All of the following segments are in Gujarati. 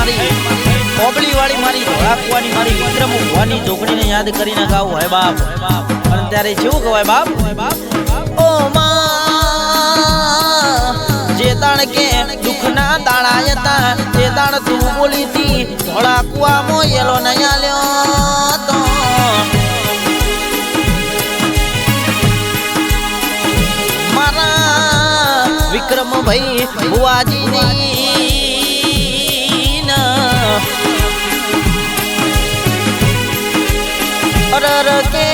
મારી કોબળી વાળી મારી, ધોળાકવાની મારી વિક્રમ ભવાની જોગણીને યાદ કરીને ગાવ હોય બાપ. અને ત્યારે કેવું કહેવાય, બાપ, ઓ માં જે તાણ કે દુખના હતા તે તાણ તું બોલી તી ધોળા કુવામાં એલો નયા આલ્યો તો. વિક્રમ ભાઈ બુવાજી ના અરર કે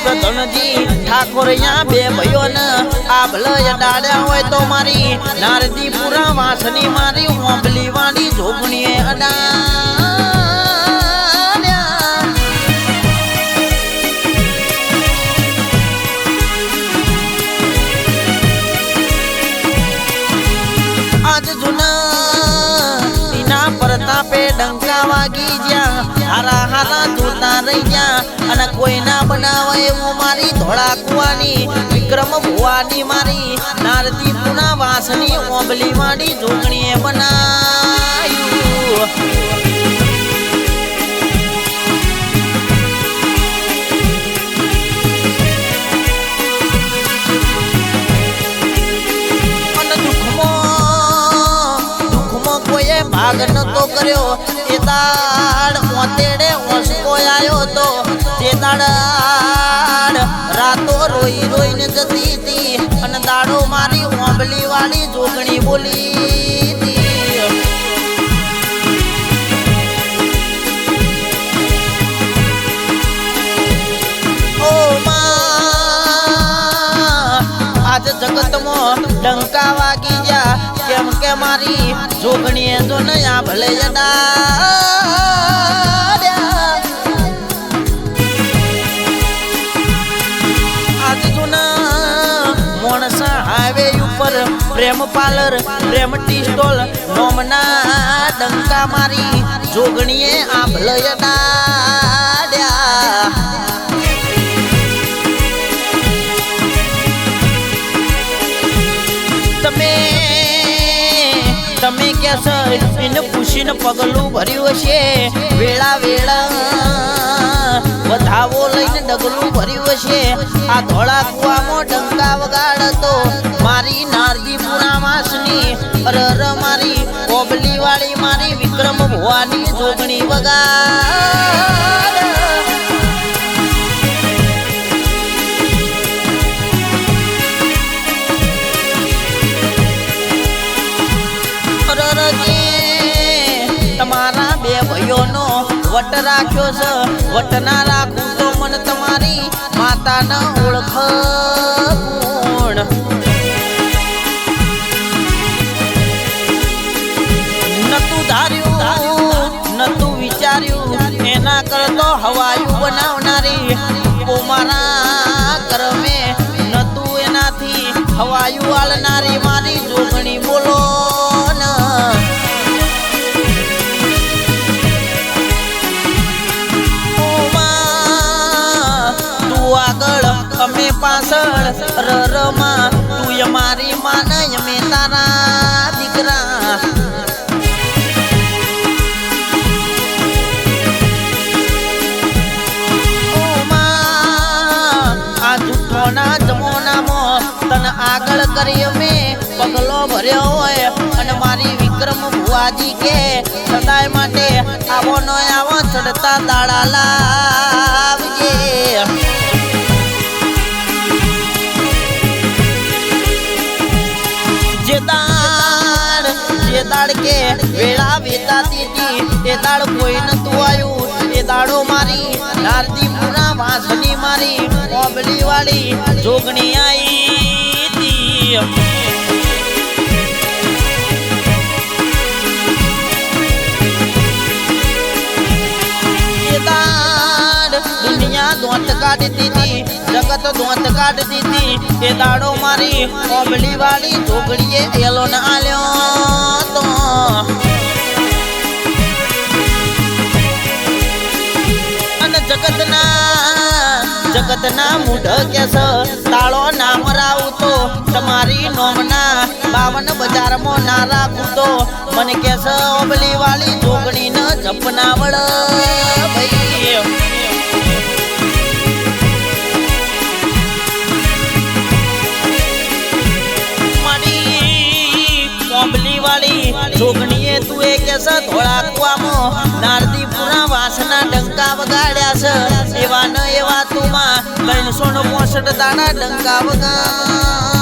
પ્રધનજી ઠાકોર યા બે ભાઈઓ ન આ ભલય હોય તો મારી નારદી પુરા વાસની મારી ઓંબલી વાળી જોગણીએ અડાડ્યા ડંકા વાગી જ્યાં હારા હારા જોતા રહી ગયા. અને કોઈ ના બનાવે એવું મારી ધોળા કુવાની વિક્રમ ભુવાની મારી. નારદી પુના વાસની ઓબલી વાળી જોગણીએ બનાયું ભાગ કર્યો તે દાડ મોતેડે ઓસકો આવ્યો તો તે દાડ રાતો રોઈ રોઈને જતી હતી અને દાડો મારી ઓંબલી વાળી જોગણી બોલી જગતમાં ડંકા વાગી ગયા કેમ કે મારી જોગણીએ તો નયા ભલે. આજ જૂના મોણસા હાઈવે ઉપર Prem parlour, Prem tea stall, નોમના ડંકા મારી જોગણીએ આ ભલે તમે કેસો એને પગલું ભર્યું હશે. વેળા વેળા વધાવો લઈને ડગલું ભર્યું હશે. આ ધોળા કુવામાં ડંકા વગાડતો મારી નારદી પુરા માસની અરર મારી કોબલી વાળી મારી વિક્રમ ભવાની જોગણી વગાડ. અરરજી તમારા બે ભાઈઓનો વટ રાખ્યો છે. વટ ના રાખું તો મને તમારી માતાને ઓળખ કોણ નતું ધાર્યું, નતું વિચાર્યું, એના કરતો હવાયું બનાવનારી ઓ મારા કરમે. નતું એનાથી હવાયું આલનારી મારી રરમાં, તું અમારી માનય અમે તારા દીકરા. તને આગળ કરી અમે પગલો ભર્યો હોય અને મારી વિક્રમ ભુવાજી કે સદાય માટે આવો નો આવો ચડતા દાડા લાવજે જે વેળા વેતાતી હતી એ દાડ કોઈ નતું આવ્યું એ દાડો મારી, નારદી પુરા વાસની મારી કોબલી વાળી જોગણી આઈ હતી. દુનિયા દોંત કાઢતી હતી, જગત દોંત કાઢતી હતી. એ દાડો મારી કોબલી વાળી ઢોકળીએ એલો ન આલ્યો તો અને જગતના જગતના મૂઢ કેસ તાળો ના મરાવું તો તમારી નોમના બાવન બજારમાં ના રાખું તો મને કે છે ઓબલી વાળી ઢોકળી ન જપનાવડ ભાઈ. તું એ કે છે ધોળા કુવામાં નારદીપુરા વાસના ડંકા વગાડ્યા છે. એવા ન એવા તુમાં ત્રણસો ને પોસઠ દાણા ડંકા વગાડીએ.